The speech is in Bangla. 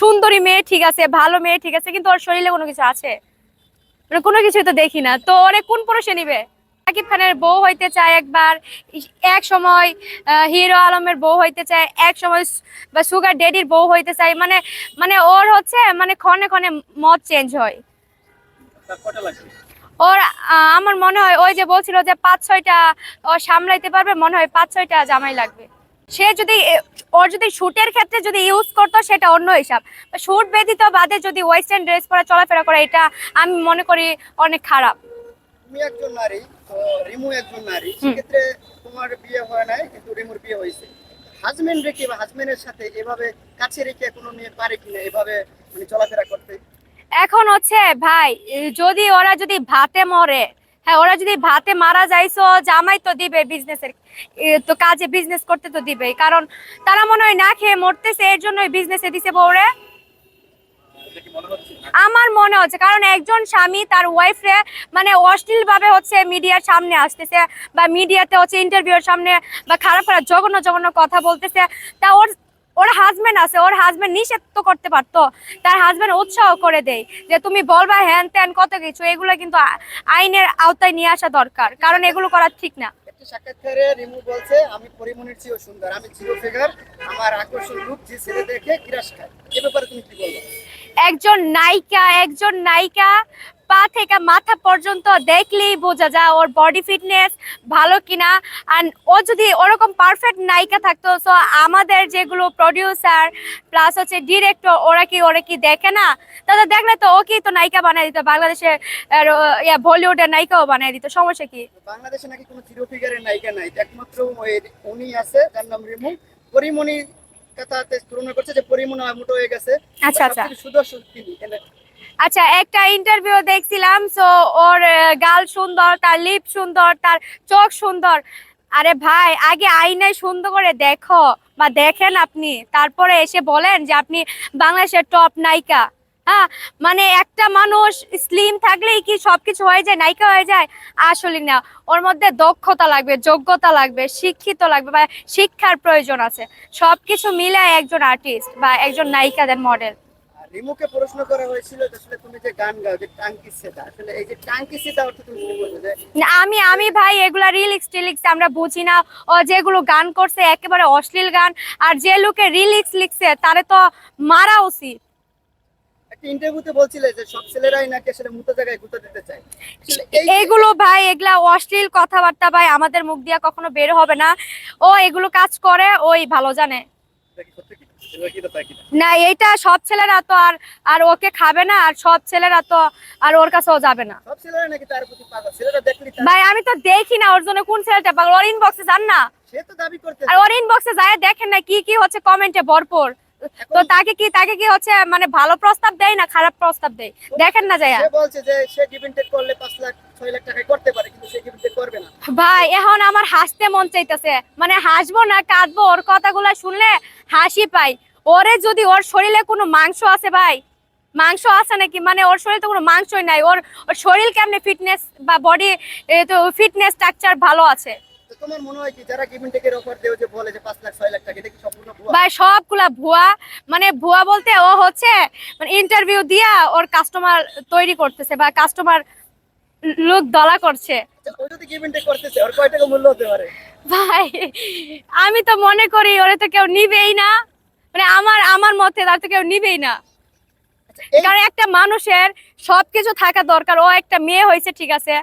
সুন্দরী মেয়ে, ঠিক আছে, ভালো মেয়ে, ঠিক আছে, কিন্তু ওর শরীরে কোনো কিছু আছে? মানে কোনো কিছুই তো দেখি না। তো ওরে কোন পুরুষে নিবে? সাকিব খানের বউ হইতে চায় একবার এক সময় হিরো আলমের বউ হইতে চায়, এক সময় বা সুগার ডেডির বউ হইতে চায়। মানে মানে ওর হচ্ছে মানে ক্ষণে ক্ষণে মত চেঞ্জ হয়। ওর আমার মনে হয় ওই যে বলছিল যে পাঁচ ছয়টা ও সামলাইতে পারবে, মনে হয় পাঁচ ছয়টা জামাই লাগবে। সে যদি ওর যদি শুটের ক্ষেত্রে যদি ইউজ করতো সেটা অন্য হিসাব। শুট ব্যতীত বাদে যদি ওয়েস্টার্ন ড্রেস পরে চলাফেরা করে এটা আমি মনে করি অনেক খারাপ। তুমি একজন নারী তো রিমু একজন নারী সেক্ষেত্রে তোমার বিয়ে হয় নাই কিন্তু রিমুর বিয়ে হয়েছে। হাজবেন্ড রেখে বা হাজবেন্ডের সাথে এভাবে কাছে রেখে কোনো মেয়ে পারে কিনা এভাবে মানে চলাফেরা করতে? এখন হচ্ছে ভাই যদি ওরা যদি ভাতে মরে হ্যাঁ ওরা যদি ভাতে মারা যাইছো জামাই তো দিবে বিজনেসের তো কাজে বিজনেস করতে তো দিবেই কারণ তারা মনে হয় না খেয়ে মরতেছে, এর জন্যই বিজনেসে দিছে বউরে। আমার মনে হচ্ছে, কারণ একজন স্বামী তার ওয়াইফরে মানে অশ্লীল ভাবে হচ্ছে মিডিয়ার সামনে আসতেছে, বা মিডিয়াতে হচ্ছে ইন্টারভিউর সামনে বা খারাপ খারাপ জঘন্য জঘন্য কথা বলতেছে, তা ওর ওর হাজবেন্ড আছে ওর হাজবেন্ড নিষেধ তো করতে পারতো। তার হাজবেন্ড উৎসাহ করে দেয় যে তুমি বলবা হ্যান ত্যান কত কিছু এগুলো কিন্তু আইনের আওতায় নিয়ে আসা দরকার কারণ এগুলো করা ঠিক না। সাক্ষাৎকারে রিমু বলছে আমি পরিমণির চেয়েও সুন্দর আমি জিরো ফিগার আমার আকর্ষণ রূপ যে ছেলে দেখে কিরাস খায়? এ ব্যাপারে তুমি কি বলব? একজন নায়িকা একজন নায়িকা পা থেকে মাথা পর্যন্ত দেখলেই বোঝা যায় ওর বডি ফিটনেস ভালো কিনা। আর ও যদি ওরকম পারফেক্ট নায়িকা থাকতো সো আমাদের যেগুলো প্রডিউসার প্লাস হচ্ছে ডিরেক্টর ওরা কি ওরা কি দেখে না? তাদের দেখলে তো ওকেই তো নায়িকা বানিয়ে দিত ইয়া বলিউডের নায়িকাও বানিয়ে দিত সমস্যা কি? বাংলাদেশে নাকি কোনো জিরো ফিগারের নায়িকা নাই একমাত্র উনি আছে যার নাম রিমু। পরিমণি কথাতে তুলনা করছে যে পরিমণি মোটো হয়ে গেছে। আচ্ছা, আচ্ছা। সুদর্শন তিনি আচ্ছা একটা ইন্টারভিউ দেখছিলাম সো ওর গাল সুন্দর, তার লিপ সুন্দর, তার চোখ সুন্দর। আরে ভাই, আগে আইনায় সুন্দর করে দেখো, বা দেখেন আপনি। তারপরে এসে বলেন যে আপনি বাংলাদেশের টপ নায়িকা। হ্যাঁ মানে একটা মানুষ স্লিম থাকলেই কি সবকিছু হয়ে যায়, নায়িকা হয়ে যায়? আসলে না। ওর মধ্যে দক্ষতা লাগবে, যোগ্যতা লাগবে, শিক্ষিত লাগবে, বা শিক্ষার প্রয়োজন আছে। সবকিছু মিলে একজন আর্টিস্ট বা একজন নায়িকাদের মডেল রিমুকে প্রশ্ন করা হয়েছিল আসলে তুমি যে গান গাও যে টাঙ্কি সেটা আসলে এই যে টাঙ্কি সেটা অর্থ তুমি না, আমি আমি ভাই এগুলা রিলিক্স টিলিক্স আমরা বুঝি না। ও যেগুলো গান করছে একেবারে অশ্লীল গান আর যে লোকে রিলিক্স লিখছে তারে তো মারা উচিত। একটা ইন্টারভিউতে বলছিলে যে সব ছেলেরাই নাকি আসলে মুতো জায়গায় গুঁতো দিতে চায়। ভাই এগুলা অশ্লীল কথাবার্তা ভাই আমাদের মুখ দিয়া কখনো বের হবে না। ও এগুলো কাজ করে ওই ভালো জানে। সত্যি না এইটা সব ছেলেরা তো আর আর ওকে খাবে না আর সব ছেলেরা তো আর ওর কাছেও যাবে না। ভাই আমি তো দেখি না ওর জন্য কোন ছেলেটা পাগল। ওর ইনবক্সে যান না। আর ওর ইনবক্সে যায় দেখেন না কি কি হচ্ছে কমেন্টে ভরপুর। তো তাকে কি তাকে কি হচ্ছে মানে ভালো প্রস্তাব দেয় না খারাপ প্রস্তাব দেয়? দেখেন না যায়। সে বলছে যে সে গিভেন করলে পাঁচ লাখ ছয় লাখ টাকায় করতে পারে। করবে না। ভাই এখন আমার হাসতে মন চাইতেছে। মানে হাসবো না কাঁদবো ওর কথাগুলো শুনলে হাসি পাই। ওরে যদি ওর শরীরে কোনো মাংস আছে ভাই মাংস আছে নাকি? মানে ওর শরীরে তো কোনো মাংসই নাই। ওর ওর শরীর কেমনে ফিটনেস বা বডি তো ফিটনেস স্ট্রাকচার ভালো আছে। তোমার মনে হয় কি যারা গিভেন টেকের অফার দেও যে বলে যে পাঁচ লাখ ছয় লাখ টাকা এটা কি সম্পূর্ণ ভুয়া? ভাই সবগুলা ভুয়া। মানে ভুয়া বলতে ও হচ্ছে মানে ইন্টারভিউ দিয়া ওর কাস্টমার তৈরি করতেছে বা কাস্টমার লোক দলা করছে। আচ্ছা, ভাই আমি তো মনে করি ওরে তো কেউ নিবেই না। মানে আমার আমার মতে তার তো কেউ নিবেই না। আচ্ছা, কারণ একটা মানুষের সবকিছু থাকা দরকার। ও একটা মেয়ে হয়েছে ঠিক আছে।